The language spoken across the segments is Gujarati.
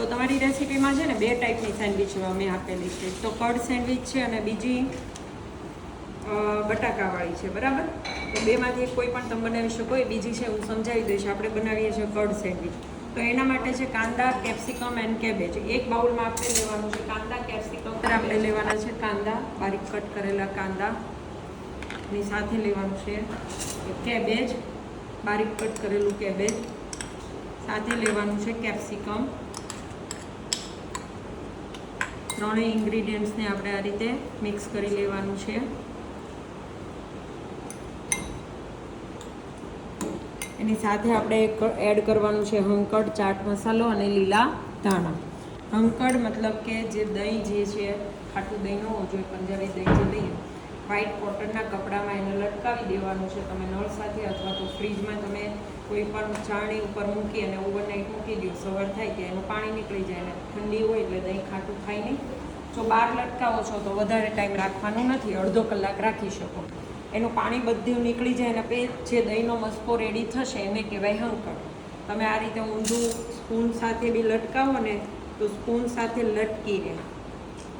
તો તમારી રેસીપીમાં છે ને બે ટાઈપની સેન્ડવિચ મેં આપેલી છે. તો કડ સેન્ડવિચ છે અને બીજી બટાકાવાળી છે, બરાબર? તો બેમાંથી કોઈ પણ તમે બનાવી શકો, એ બીજી છે, હું સમજાવી દઈશ. આપણે બનાવીએ છીએ કડ સેન્ડવિચ. તો એના માટે છે કાંદા, કેપ્સિકમ એન્ડ કેબેજ. એક બાઉલમાં આપણે લેવાનું છે કાંદા, કેપ્સિકમ આપણે લેવાના છે કાંદા, બારીક કટ કરેલા કાંદા. ની સાથે લેવાનું છે કેબેજ, બારીક કટ કરેલું કેબેજ. સાથે લેવાનું છે કેપ્સિકમ. ત્રણેય ઇન્ગ્રીડિયન્ટ્સને આપણે આ રીતે મિક્સ કરી લેવાનું છે. એની સાથે આપણે એડ કરવાનું છે હંકડ, ચાટ મસાલો અને લીલા ધાણા. હંકડ મતલબ કે જે દહીં જે છે, ખાટું દહીં ન હોવું જોઈએ, પંજાબી દહીં જે લઈએ વ્હાઈટ કોટનના કપડામાં એને લટકાવી દેવાનું છે. તમે નળ સાથે અથવા તો ફ્રીજમાં તમે કોઈ પણ ચાણી ઉપર મૂકી અને ઓવરનાઇટ મૂકી દો. સવાર થાય કે એનું પાણી નીકળી જાય અને ઠંડી હોય એટલે દહીં ખાટું થાય નહીં. જો બહાર લટકાવો છો તો વધારે ટાઈમ રાખવાનું નથી. અડધો કલાક રાખી શકો. એનું પાણી બધું નીકળી જાય અને પછી જે દહીંનો મસ્કો રેડી થશે એને કહેવાય હંકર તમે આ રીતે ઊંધું સ્પૂન સાથે બી લટકાવો ને તો સ્પૂન સાથે લટકી રહે.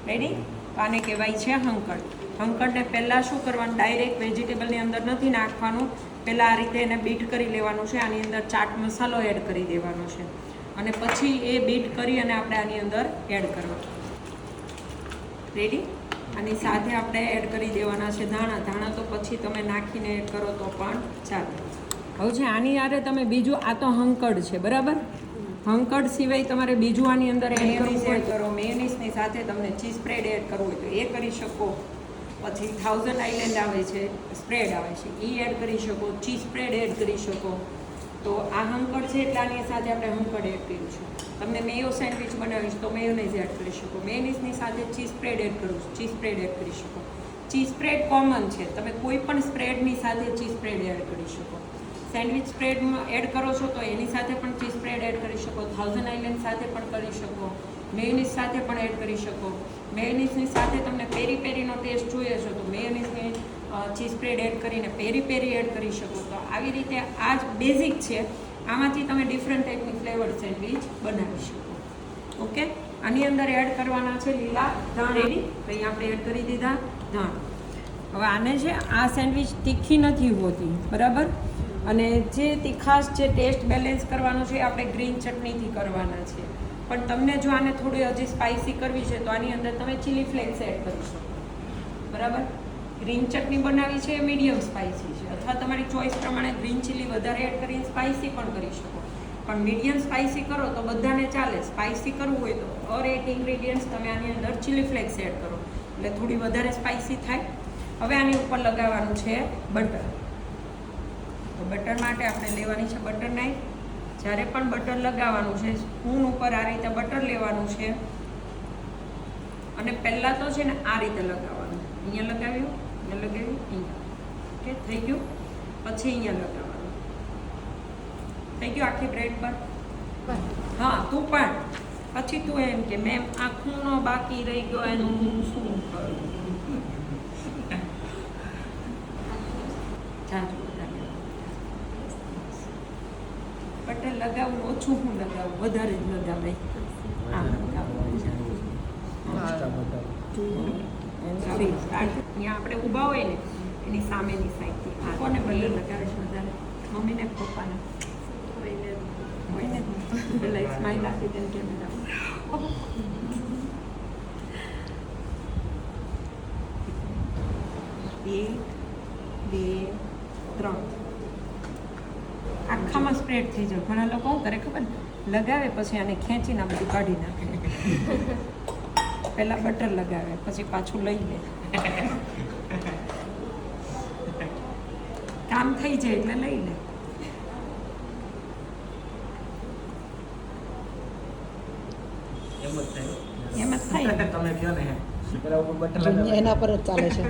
રેડી તો આને કહેવાય છે હંકડ હંકડને પહેલાં શું કરવાનું? ડાયરેક્ટ વેજીટેબલની અંદર નથી નાખવાનું. પહેલાં આ રીતે એને બીટ કરી લેવાનું છે. આની અંદર ચાટ મસાલો એડ કરી દેવાનો છે. અને પછી એ બીટ કરી અને આપણે આની અંદર એડ કરવાનું. રેડી આની સાથે આપણે એડ કરી દેવાના છે ધાણા. ધાણા તો પછી તમે નાખીને એડ કરો તો પણ ચાલે. હવે છે આની યારે તમે બીજું આ તો હંકડ છે બરાબર? હંકડ સિવાય તમારે બીજું આની અંદર એડ કરવું એડ કરો. મેયોનીઝની સાથે તમને ચીઝ સ્પ્રેડ એડ કરવું હોય તો એ કરી શકો. પછી થાઉઝન્ડ આઇલેન્ડ આવે છે સ્પ્રેડ આવે છે. એ એડ કરી શકો ચીઝ સ્પ્રેડ એડ કરી શકો. તો આ હંકડ છે એટલે આની સાથે આપણે હંકડ એડ કર્યું છે. તમને મેયો સેન્ડવિચ બનાવીશ તો મેયોનેઝ એડ કરી શકો. મેયોનેઝની સાથે ચીઝ સ્પ્રેડ એડ કરું છું ચીઝ સ્પ્રેડ એડ કરી શકો. ચીઝ સ્પ્રેડ કોમન છે. તમે કોઈ પણ સ્પ્રેડની સાથે ચીઝ સ્પ્રેડ એડ કરી શકો. સેન્ડવિચ સ્પ્રેડમાં એડ કરો છો તો એની સાથે પણ ચીઝ સ્પ્રેડ એડ કરી શકો. થાઉઝન્ડ આઈલેન્ડ સાથે પણ કરી શકો. મેયોનીઝ સાથે પણ એડ કરી શકો. મેયોનીઝની સાથે તમને પેરી પેરીનો ટેસ્ટ જોઈએ છો, તો મેયોનીઝની ચીઝ સ્પ્રેડ એડ કરીને પેરી પેરી એડ કરી શકો. તો આવી રીતે આ જ બેઝિક છે. આમાંથી તમે ડિફરન્ટ ટાઈપની ફ્લેવર સેન્ડવિચ બનાવી શકો. ઓકે આની અંદર એડ કરવાના છે લીલા ધાણ. એની તો આપણે એડ કરી દીધા ધાણ. હવે આને છે, આ સેન્ડવિચ તીખી નથી હોતી, બરાબર? અને જે તીખાશ જે ટેસ્ટ બેલેન્સ કરવાનો છે, એ આપણે ગ્રીન ચટણીથી કરવાના છે. પણ તમને જો આને થોડી હજી સ્પાઇસી કરવી છે, તો આની અંદર તમે ચીલી ફ્લેક્સ એડ કરી શકો. બરાબર? ગ્રીન ચટણી બનાવી છે એ મીડિયમ સ્પાઇસી છે. અથવા તમારી ચોઈસ પ્રમાણે ગ્રીન ચીલી વધારે એડ કરીને સ્પાઇસી પણ કરી શકો. પણ મીડિયમ સ્પાઇસી કરો તો બધાને ચાલે. સ્પાઇસી કરવું હોય તો ઓર એક ઇન્ગ્રીડિયન્ટ્સ તમે આની અંદર ચીલી ફ્લેક્સ એડ કરો. એટલે થોડી વધારે સ્પાઇસી થાય. હવે આની ઉપર લગાવવાનું છે બટર તો બટર માટે આપણે લેવાની છે બટર નાઈફ જ્યારે પણ બટર લગાવવાનું છે સ્પૂન ઉપર આ રીતે બટર લેવાનું છે. અને પહેલાં તો છે ને આ રીતે લગાવવાનું. અહીંયા લગાવ્યું અહીંયા લગાવ્યું, અહીંયા. ઓકે થઈ ગયું. પછી અહીંયા લગાવવાનું. થઈ ગયું આખી બ્રેડ પર? હા, તું પણ. પછી તું એમ કે, મેમ આખું બાકી રહી ગયો, એનું હું શું કરું જાજો વધારે. બટર લગાવું ઓછું હું લગાવું વધારે જ લગાવે આમ લગાવવાનું છે. આપણે ઊભા હોય ને એની સામેની સાઈડથી. આ કોને બટર લગાવે છે વધારે? મમ્મીને પપ્પાને? કોઈને પેલા સ્માઈલ આપી દે કેમેરા એક બે ત્રણ. આખામાં સ્પ્રેડ થઈ જાય. ઘણા લોકો શું કરે ખબર? લગાવે પછી આને ખેંચીને આ બધું કાઢી નાખે. પહેલાં બટર લગાવે પછી પાછું લઈ લે. કામ થઈ જાય એટલે લઈ લે. એમ જ થાય. એમ જ થાય. તમે કહો ને. એના પર જ ચાલે છે.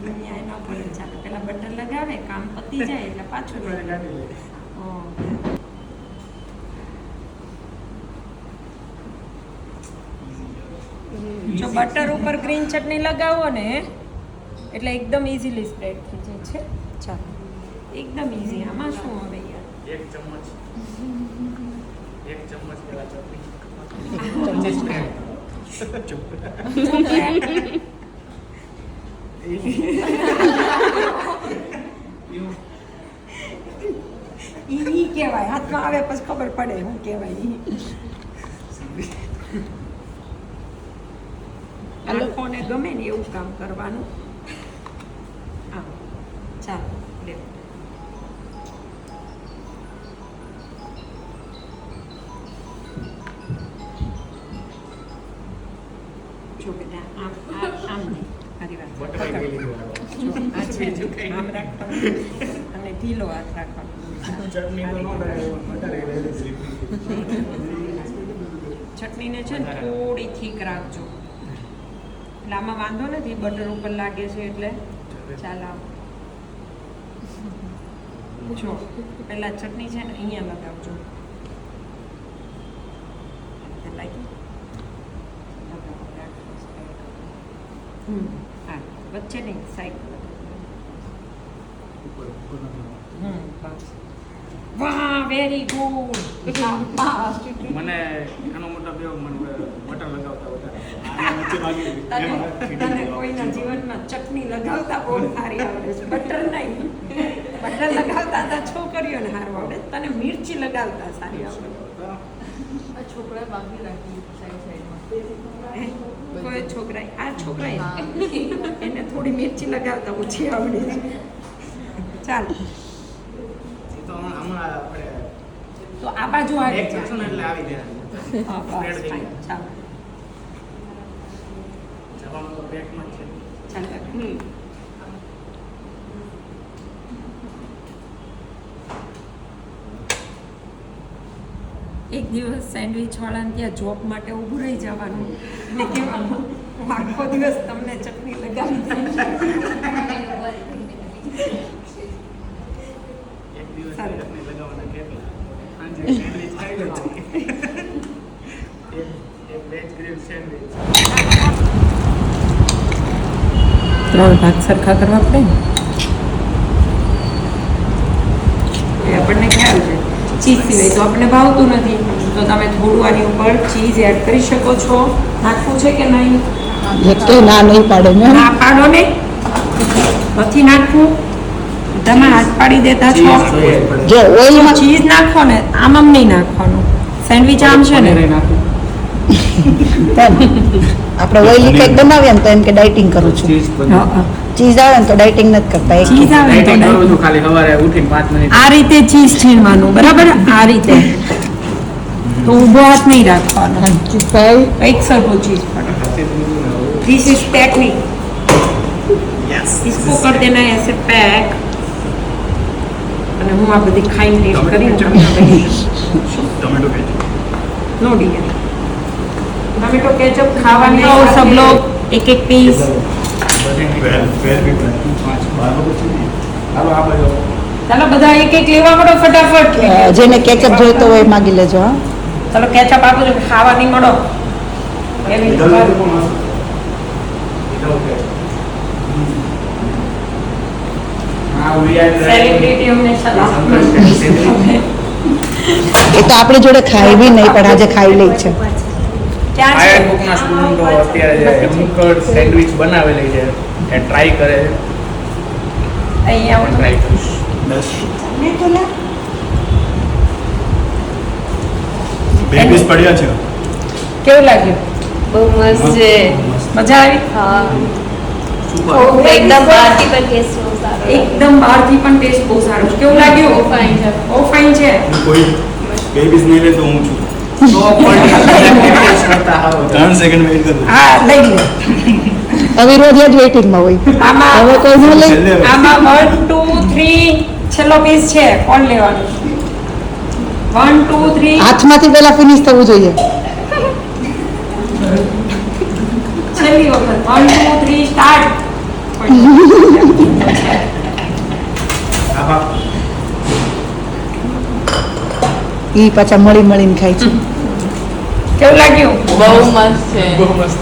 દુનિયા એના પર જ ચાલે પેલા બટર લગાવે કામ પતી જાય એટલે પાછું લે. જો બટર ઉપર ગ્રીન ચટણી લગાવો ને એટલે એકદમ ઇઝીલી સ્પ્રેડ થઈ જાય છે. ચાલો. એકદમ ઇઝી આમાં શું હવે યાર? એક ચમચ. એક ચમચ પેલા ચટણી ઈ ઈ કહેવાય આવે પછી ખબર પડે શું કહેવાય ગમે ને એવું કામ કરવાનું. ચાલો જો બેટા આમ આમ અને ઢીલો હાથ રાખવાનો. ચટણીને છે ને થોડી થીક રાખજો. એટલે આમાં વાંધો નથી બટર ઉપર લાગે છે એટલે ચાલ. આવો જો પહેલાં ચટણી છે ને અહીંયા લગાવજો. લાગી લગાવો, રાખો, હમ. વચ્ચે નહીં સાઈડ હમ વાહ વેરી ગુડ મને આનો મોટો ઉપયોગ મને બટર લગાવતા તને વધારે તને કોઈના જીવનમાં ચટણી લગાવતા બહુ સારી આવડે છે. બટર નહીં. બટર લગાવતા તો છોકરીઓને સારું આવડે. તને મિરચી લગાવતા સારી આવડે. છોકરા બાકી રાખી સાઈડ સાઈડમાં? કોઈ છોકરા આ છોકરાએ એને થોડી મિર્ચી લગાવતા ઓછી આવડે છે. ચાલ. તો આ બાજુ આવી એટલે આવી જાય. ચાલો. ચાલો એક દિવસ સેન્ડવિચ વાળાને ત્યાં જોબ માટે ઊભું રહી જવાનું. ને કહેવાનું આખો દિવસ તમને ચટણી ત્રણ ભાગ સરખા કરવા પડે ને? એ આપણને ખ્યાલ ચીઝ સિવાય તો આપણને ભાવતું નથી. તો તમે થોડું આની ઉપર ચીઝ એડ કરી શકો છો. નાખવું છે કે નહીં? એટલે ના નહીં પાડો ને. ના પાડો ને. નથી નાખવું. તમે હાથ પાડી દેતા છો. જો ઓઇલમાં ચીઝ નાખો ને આમ આમ નહીં નાખવાનું. સેન્ડવિચ આમ છે ને. તેમ આપણે ઓઇલી કેક બનાવીએ ને તો એમ કે ડાયટિંગ કરું છું. ચીઝ આવે ને તો ડાયટિંગ નથી કરતા ચીઝ આવે તો કરું ખાલી સવારે ઉઠીને 5 મિનિટ. આ રીતે ચીઝ છીણવાનું બરાબર? આ રીતે. તો ઊભો હાથ નહીં રાખવાનો. એક સરખો cheese this is technique yes ઇસકો કર દેના એસે પેક અને હું આ બધી ખાઈને ટેસ્ટ કરી ટમેટો કેચપ નો ડીયર टोमेटो केचप खावाने और सब लोग एक एक पीस ચાલો બધા એક એક લેવા મળો ફટાફટ. જેને કેચઅપ જોઈતો હોય માગી લેજો હા. ચાલો કેચઅપ આપો છો ખાવા નહીં મળો એ તો આપણે જોડે ખાઈ બી નહીં પણ આજે ખાઈ લઈ છે. ફાયર બુકના સ્ટુડન્ટો અત્યારે જે હેમકર સેન્ડવિચ બનાવેલી છે એ ટ્રાય કરે છે. અહીંયા હું ટ્રાય કરીશ. दस બે પડ્યા છે. કેવું લાગ્યું? બહુ મસ્ત છે. મજા આવી? હા. એકદમ એકદમ બહારથી પણ ટેસ્ટ બહુ સારો એકદમ બહારથી પણ ટેસ્ટ બહુ સારો કેવું લાગ્યું? ઓ fine છે. ઓ ફાઇન છે. કોઈ બે નહીં લે તો હું છું. તો પણ ટેસ્ટ ત્રણ સેકન્ડ વેઇટ કરું હા લઈ લે. અવિરોધ જ વેઇટિંગમાં હોય. આમાં હવે કોઈ ન લે. આમાં વન ટુ થ્રી છેલ્લો પીસ છે. કોણ લેવાનું? વન ટુ થ્રી હાથમાંથી પહેલા ફિનિશ થવું જોઈએ. છેલ્લી વખત. One two three start Abha એ પાછા મળી મળીને ખાય છે. કેવું લાગ્યું? બહુ મસ્ત છે. બહુ મસ્ત.